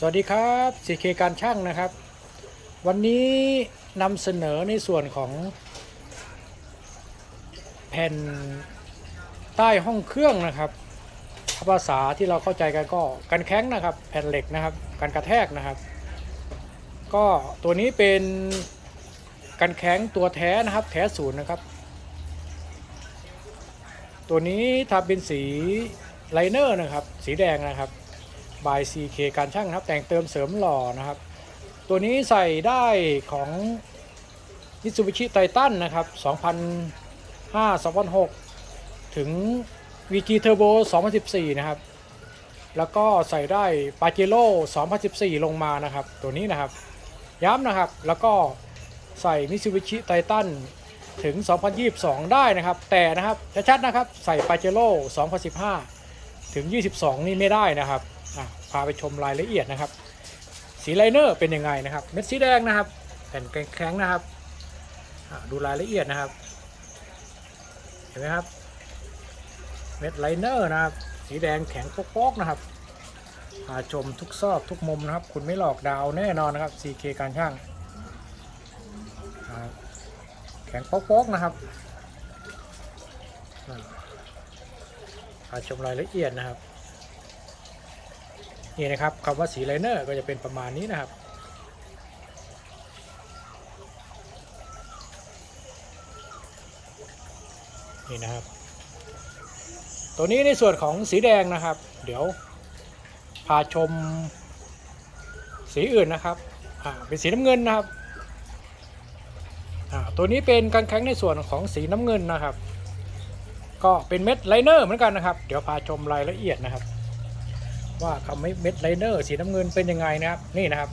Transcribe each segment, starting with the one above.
สวัสดีครับ CK การช่างนะครับ วันนี้นำเสนอในส่วนของ แผ่นใต้ห้องเครื่องนะครับภาษาที่เราเข้าใจกันก็กันแข้งนะครับ แผ่นเหล็กนะครับกันกระแทกนะครับ ก็ตัวนี้เป็นกันแข้งตัวแท้นะครับ แท้ศูนย์นะครับ ตัวนี้ทำเป็นสีไลเนอร์นะครับ สีแดงนะครับ บาย CK การช่างนะครับ แต่งเติมเสริมหล่อนะครับ ตัวนี้ใส่ได้ของ Mitsubishi Titan นะครับ2005 2006 ถึง VG Turbo 2014 นะครับ แล้วก็ใส่ได้ Pajero 2014 ลงมานะครับ ตัวนี้นะครับ ย้ำนะครับ แล้วก็ใส่ Mitsubishi Titan ถึง 2022 ได้นะครับ แต่นะครับชัดๆนะครับ ใส่ Pajero 2015 ถึง 22 นี่ไม่ได้นะครับ พาไปชมรายละเอียดนะครับ สีไลเนอร์เป็นยังไงนะครับ เม็ดสีแดงนะครับ แผ่นแข็งๆนะครับดูรายละเอียดนะครับ เห็นไหมครับ เม็ดไลเนอร์นะครับ สีแดงแข็งโป๊กๆนะครับพาชมทุกซอกทุกมุมนะครับ คุณไม่หลอกดาวแน่นอนนะครับ CK การช่างแข็งโป๊กๆนะครับพาชมรายละเอียดนะครับ นี่นะครับคำว่าสีไลเนอร์ก็จะเป็นประมาณนี้นะครับ นี่นะครับ ตัวนี้ในส่วนของสีแดงนะครับ เดี๋ยวพาชมสีอื่นนะครับอ่าเป็นสีน้ำเงินนะครับอ่าตัวนี้เป็นการแข็งในส่วนของสีน้ำเงินนะครับ ก็เป็นเม็ดไลเนอร์เหมือนกันนะครับ เดี๋ยวพาชมรายละเอียดนะครับ ว่าคำเม็ดไลเนอร์สีน้ำเงินเป็นยังไงนะครับ นี่นะครับ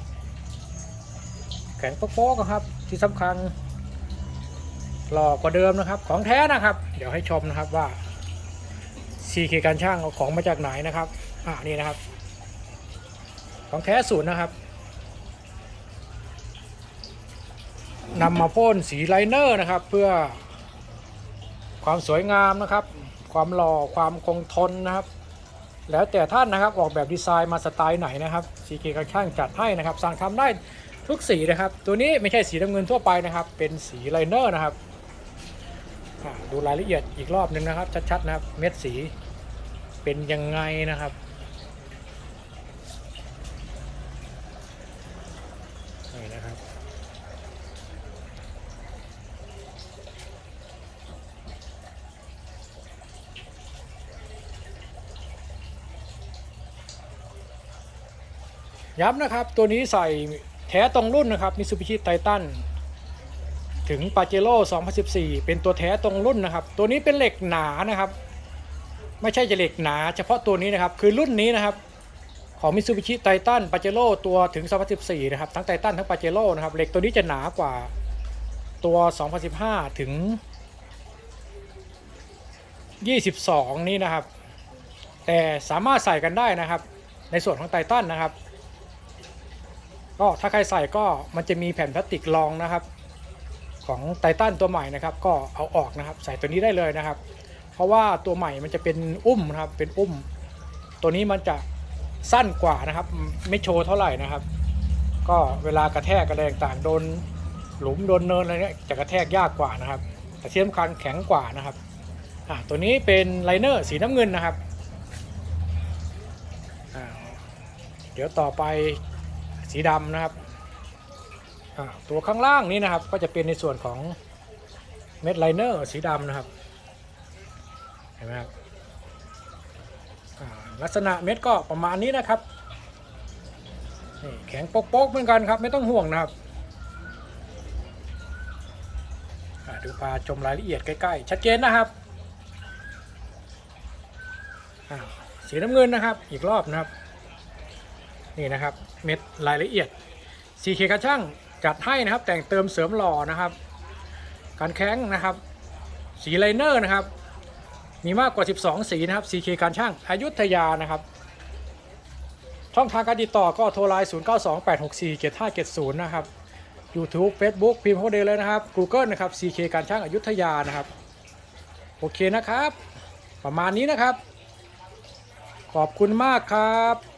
แข็งโป๊กๆนะครับ ที่สำคัญหล่อกว่าเดิมนะครับ ของแท้นะครับ เดี๋ยวให้ชมนะครับว่า CK การช่างเอาของมาจากไหนนะครับอ่านี่นะครับ ของแท้ศูนย์นะครับนำมาพ่นสีไลเนอร์นะครับ เพื่อความสวยงามนะครับ ความหล่อความคงทนนะครับ แล้วแต่ท่านนะครับออกแบบดีไซน์มาสไตล์ไหนนะครับชีเการช่างจัดให้นะครับ สั่งทำได้ทุกสีนะครับ ตัวนี้ไม่ใช่สีน้ำเงินทั่วไปนะครับ เป็นสีไลเนอร์นะครับดูรายละเอียดอีกรอบหนึ่งนะครับ ชัดๆนะครับ เม็ดสีเป็นยังไงนะครับ นี่นะครับ ย้ำนะครับ ตัวนี้ใส่แท้ตรงรุ่นนะครับ Mitsubishi Titan ถึง Pajero 2014 เป็นตัวแท้ตรงรุ่นนะครับ ตัวนี้เป็นเหล็กหนานะครับ ไม่ใช่จะเหล็กหนา เฉพาะตัวนี้นะครับ คือรุ่นนี้นะครับ ของ Mitsubishi Titan Pajero ตัวถึง 2014 นะครับ ทั้ง Titan ทั้ง Pajero นะครับ เหล็กตัวนี้จะหนากว่าตัว 2015 ถึง 22 นี้นะครับ แต่สามารถใส่กันได้นะครับ ในส่วนของไททันนะครับ ก็ถ้าใครใส่ก็มันจะมีแผ่นพลาสติกรองนะครับ ของไททันตัวใหม่นะครับ ก็เอาออกนะครับ ใส่ตัวนี้ได้เลยนะครับ เพราะว่าตัวใหม่มันจะเป็นอุ้มนะครับ เป็นอุ้ม ตัวนี้มันจะสั้นกว่านะครับ ไม่โชว์เท่าไหร่นะครับ ก็เวลากระแทกกระแดงต่างโดนหลุมโดนเนินอะไรเนี้ยจะกระแทกยากกว่านะครับ แต่ที่สำคัญแข็งกว่านะครับอะตัวนี้เป็นไลเนอร์สีน้ำเงินนะครับอ่าเดี๋ยวต่อไป สีดำนะครับตัวข้างล่างนี้นะครับ ก็จะเป็นในส่วนของเม็ดไลเนอร์สีดำนะครับเห็นไหมครับลักษณะเม็ดก็ประมาณนี้นะครับแข็งโป๊กๆเหมือนกันครับ ไม่ต้องห่วงนะครับดูพาชมรายละเอียดใกล้ๆ ชัดเจนนะครับสีน้ำเงินนะครับ อีกรอบนะครับ นี่นะครับเม็ดรายละเอียด CK กระช่างจัดให้นะครับ แต่งเติมเสริมหล่อนะครับ การแข้งนะครับ สีไลเนอร์นะครับ มีมากกว่า 12 สีนะครับ CK การช่างอายุทยานะครับ ช่องทางการติดต่อก็โทรไลน์ 0928647570 นะครับ YouTube Facebook พิมพ์เข้าไปเลยนะครับ Google นะครับ CK การช่างอายุทยานะครับ โอเคนะครับ ประมาณนี้นะครับ ขอบคุณมากครับ